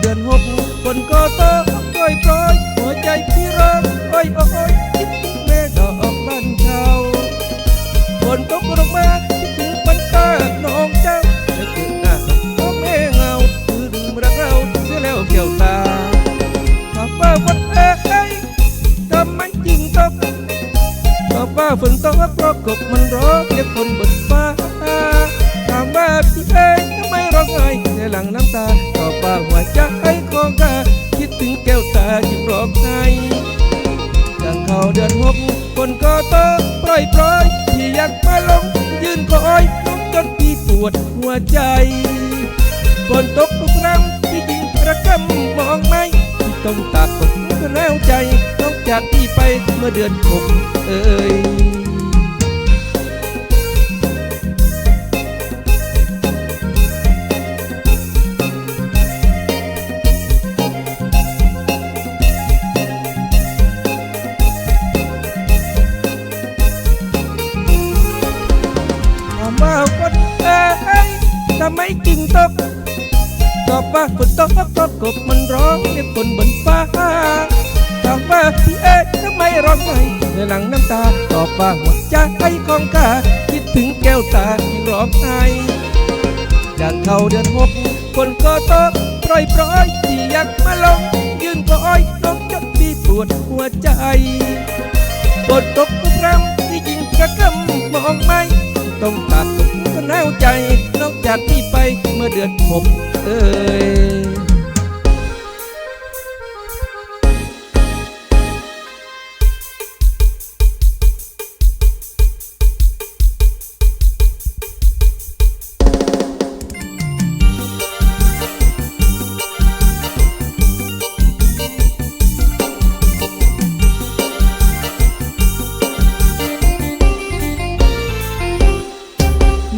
เดือนหกฝนก็ตกปล่อยปล่อยหัวใจที่ร้องโอ้ยโอ้ยคิดถึงแม่ดอกบ้านเขาฝนตกลงมาคิดถึงบรรดตาน้องเจ้าจะถึงหน้าน้องแม่เงาคือดื่รักเราเสียแล้วเกี่ยวตาขาฟ้าฝนเอ้ยทำไมจริงตกขอฟ้าฝนตกเพราะกบมัน งน้ำตาตอบว่าหัวใจของข้าคิดถึงแก้วตาจึงร้องไห้อย่างเขาเดือนหกคนก็ตกปล่อยปล่อยที่อยากมาลงยืนคอยน้องจนพี่ปวดหัวใจฝนตกทุกครั้งที่ยิงระกำมองไม่ที่ต้องตากฝนแล้วใจน้องจากพี่ไปเมื่อเดือนหกเอ่ย อบว่าฝนตกเพราะกบมันร้องเรียกฝนบนฟ้าถามว่าพี่เอ๊ะทำไมร้องไห้ในหลังน้ำตาตอบว่าหัวใจของข้าคิดถึงแก้วตาที่ร้องไห้จากเขาเดือนหกฝนก็ตกปล่อยปล่อยที่อยากมาลง ยืนคอยน้องจนพี่ปวดหัวใจฝนตกทุกครั้งที่ยิงกระกำมองไม่ต้องตัดสุดก็แนวใจนอกจากที่ไปเมื่อเดือนหก เอ้ย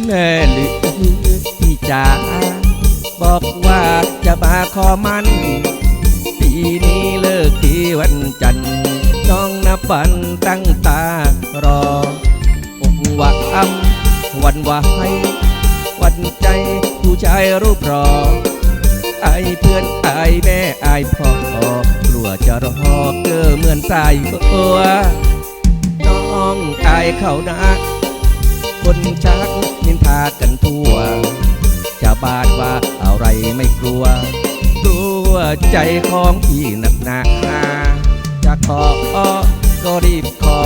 แม่หรื อพี่จ๋าบอกว่าจะมาขอมัน ปีนี้เลิกที่วันจันทร์น้องนับวันตั้งตารออกว่าอำวันว่าให้วันใจผู้ชายรูปรอไอเพื่อนไอแม่ไอพ่อกลัวจะรอเกอเหมือนสายบัวน้องอายเขานะคนชักนินทากันทั่วชาวบ้านว่า ไรไม่กลัว กลัวใจของพี่หนักหนาจะขอก็รีบขอ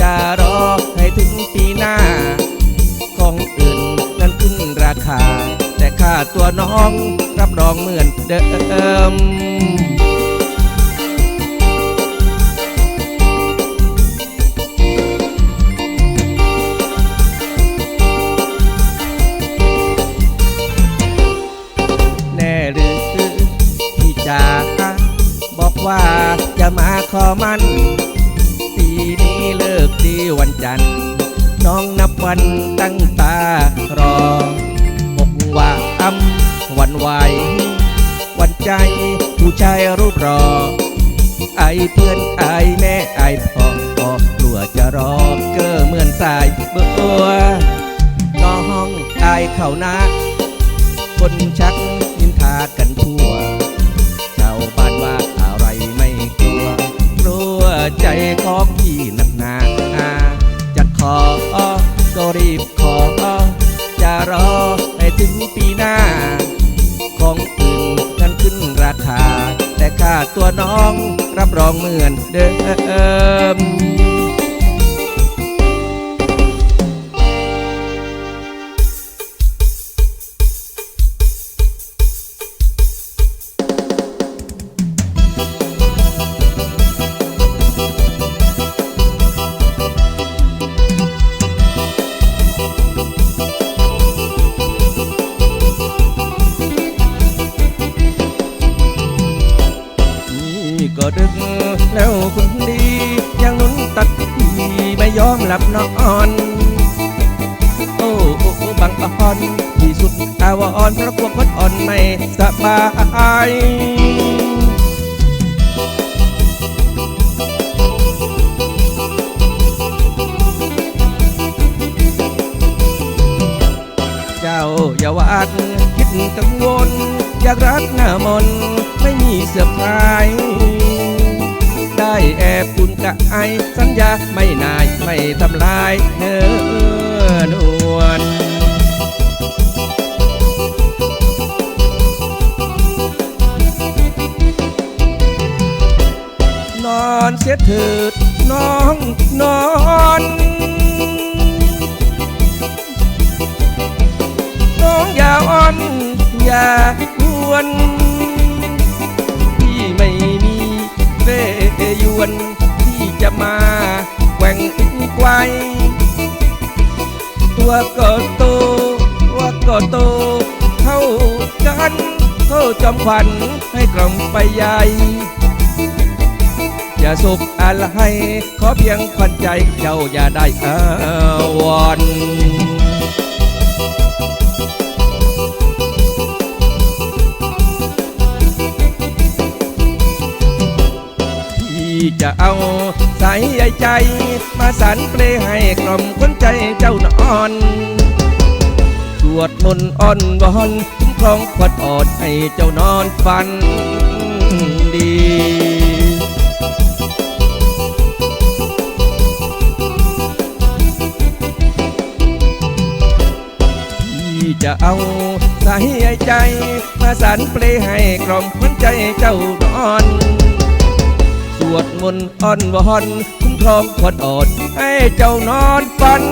จะรอให้ถึงปีหน้า ของอื่นนั้นขึ้นราคา แต่ค่าตัวน้องรับรองเหมือนเดิม ขอมันปีนี้เลิกดีวันจันทร์ น้องนับวันตั้งตารออกว่าอำวันไหววันใจผู้ชายรูปรอ ไอเพื่อนไอแม่ไอพ่อพ่อกลัวจะรอเก้อเหมือนสายเบัวน้องไอเขานะ คนชัก แต่ค่าตัวน้องรับรองเหมือนเดิม ก็ดึกแล้วคุณดียังนุนตัดพี่ไม่ยอมหลับนอนโอ้โอ้บังอ่อนที่สุดอาวรณ์เพราะกลัวคนอ่อนไม่สบายเจ้าอย่าวาดคิดกังวล อยากรักหน้ามน ไม่มีเสื่อมคลาย ได้แอบคุณกะไอสัญญาไม่นายไม่ทำลายเนื้อนวลนอนเสียเถิดน้องนอนน้องอย่าอ่อนอย่า จะมาแกว่งไกวตัวก็โตตัวก็โตเท่ากันเท่าจอมขวัญให้กล่อมไปใหญ่อย่าสุบอะไรขอเพียงควันใจเจ้าอย่าได้อาวอน จะเอาสายใยใจ มาสันเปลให้กล่อมคนใจเจ้านอนสวดมนต์อ้อนวอนคุ้มครองขวัญอ่อนให้เจ้านอนฝันดีจะเอาสายใจ มาสันเปลให้กล่อมขวัญใจเจ้านอน วดมนต์อ้อนวอนคุ้มครองขวัญอ่อนให้เจ้านอนฝัน